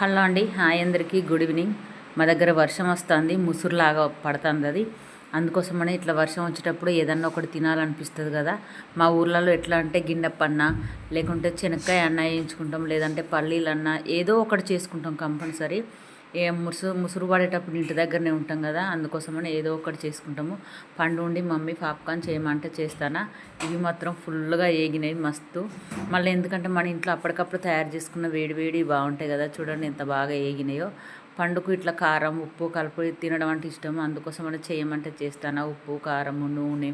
Hello అండి. Hi అందరికీ. Good evening. మా దగ్గర వర్షం వస్తుంది. ముసురులాగా పడుతుంది అది. అందుకోసమనే ఇట్లా వర్షం వచ్చేటప్పుడు ఏదన్నా ఒకటి తినాలనిపిస్తుంది కదా. మా ఊర్లలో ఎట్లా అంటే గిన్నెప్పన్న లేకుంటే చెనక్కాయ అన్న వేయించుకుంటాం లేదంటే పల్లీలన్నా ఏదో ఒకటి చేసుకుంటాం కంపల్సరీ. ఏ ముసు ముసురు పడేటప్పుడు ఇంటి దగ్గరనే ఉంటాం కదా అందుకోసమని ఏదో ఒకటి చేసుకుంటాము. పండు ఉండి మమ్మీ పాప్కార్న్ చేయమంటే చేస్తానా? ఇవి మాత్రం ఫుల్గా ఏగినాయి మస్తు. మళ్ళీ ఎందుకంటే మన ఇంట్లో అప్పటికప్పుడు తయారు చేసుకున్న వేడి వేడి బాగుంటాయి కదా చూడండి ఎంత బాగా ఏగినాయో. పండుకు ఇట్లా కారం ఉప్పు కలుపు తినడం అంటే ఇష్టం. అందుకోసమని చేయమంటే చేస్తాను? ఉప్పు కారము నూనె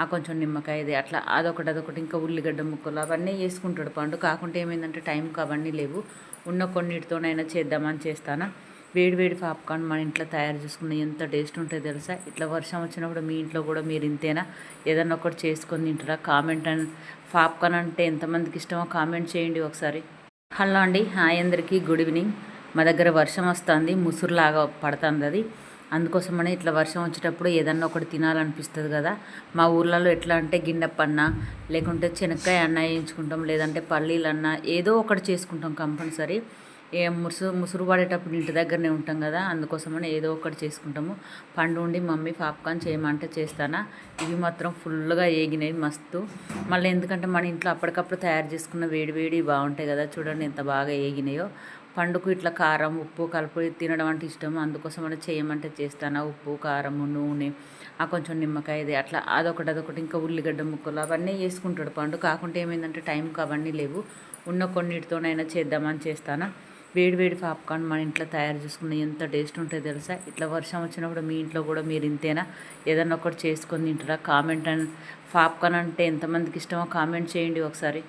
ఆ కొంచెం నిమ్మకాయ ఇది అట్లా అదొకటి అదొకటి ఇంకా ఉల్లిగడ్డ ముక్కలు అవన్నీ వేసుకుంటాడు పండు. కాకుంటే ఏమైందంటే టైంకి అవన్నీ లేవు. ఉన్న కొన్నిటితోనైనా చేద్దామని చేస్తానా? వేడివేడి పాప్కార్న్ మన ఇంట్లో తయారు చేసుకున్న ఎంత టేస్ట్ ఉంటుందో తెలుసా? ఇట్లా వర్షం వచ్చినప్పుడు మీ ఇంట్లో కూడా మీరు ఇంతేనా? ఏదన్నా ఒకటి చేసుకొని తింటారా? కామెంట్ అండ్ పాప్కార్న్ అంటే ఎంతమందికి ఇష్టమో కామెంట్ చేయండి ఒకసారి. హలో అండి హాయ్ అందరికీ గుడ్ ఈవినింగ్. మా దగ్గర వర్షం వస్తుంది ముసురులాగా పడుతుంది అది. అందుకోసమనే ఇట్లా వర్షం వచ్చేటప్పుడు ఏదన్నా ఒకటి తినాలనిపిస్తుంది కదా? మా ఊర్లలో ఎట్లా అంటే గిన్నెప్పన్న లేకుంటే శనక్కాయ అన్న వేయించుకుంటాం లేదంటే పల్లీలన్నా ఏదో ఒకటి చేసుకుంటాం కంపల్సరీ. ఏ ముసు ముసురు పడేటప్పుడు ఇంటి దగ్గరనే ఉంటాం కదా అందుకోసమని ఏదో ఒకటి చేసుకుంటాము. పండు ఉండి మమ్మీ పాప్కార్న్ చేయమంటే చేస్తానా? ఇవి మాత్రం ఫుల్గా ఏగినాయి మస్తు. మళ్ళీ ఎందుకంటే మన ఇంట్లో అప్పటికప్పుడు తయారు చేసుకున్న వేడి వేడి బాగుంటాయి కదా చూడండి ఎంత బాగా ఏగినాయో. పండుకు ఇట్లా కారం ఉప్పు కలుపు తినడం అంటే ఇష్టం. అందుకోసమని చేయమంటే చేస్తానా? ఉప్పు కారము నూనె ఆ కొంచెం నిమ్మకాయ ఇది అట్లా అదొకటి అదొకటి ఇంకా ఉల్లిగడ్డ ముక్కలు అవన్నీ వేసుకుంటాడు పండు. కాకుంటే ఏమైందంటే టైంకి అవన్నీ లేవు. ఉన్న కొన్నిటితోనైనా చేద్దామని చేస్తానా? వేడి వేడి పాప్కార్న్ మన ఇంట్లో తయారు చేసుకున్న ఎంత టేస్ట్ ఉంటుందో తెలుసా? ఇట్లా వర్షం వచ్చినప్పుడు మీ ఇంట్లో కూడా మీరు ఇంతేనా? ఏదన్నా ఒకటి చేసుకొని తింటారా? కామెంట్ అండ్ పాప్కార్న్ అంటే ఎంతమందికి ఇష్టమో కామెంట్ చేయండి ఒకసారి.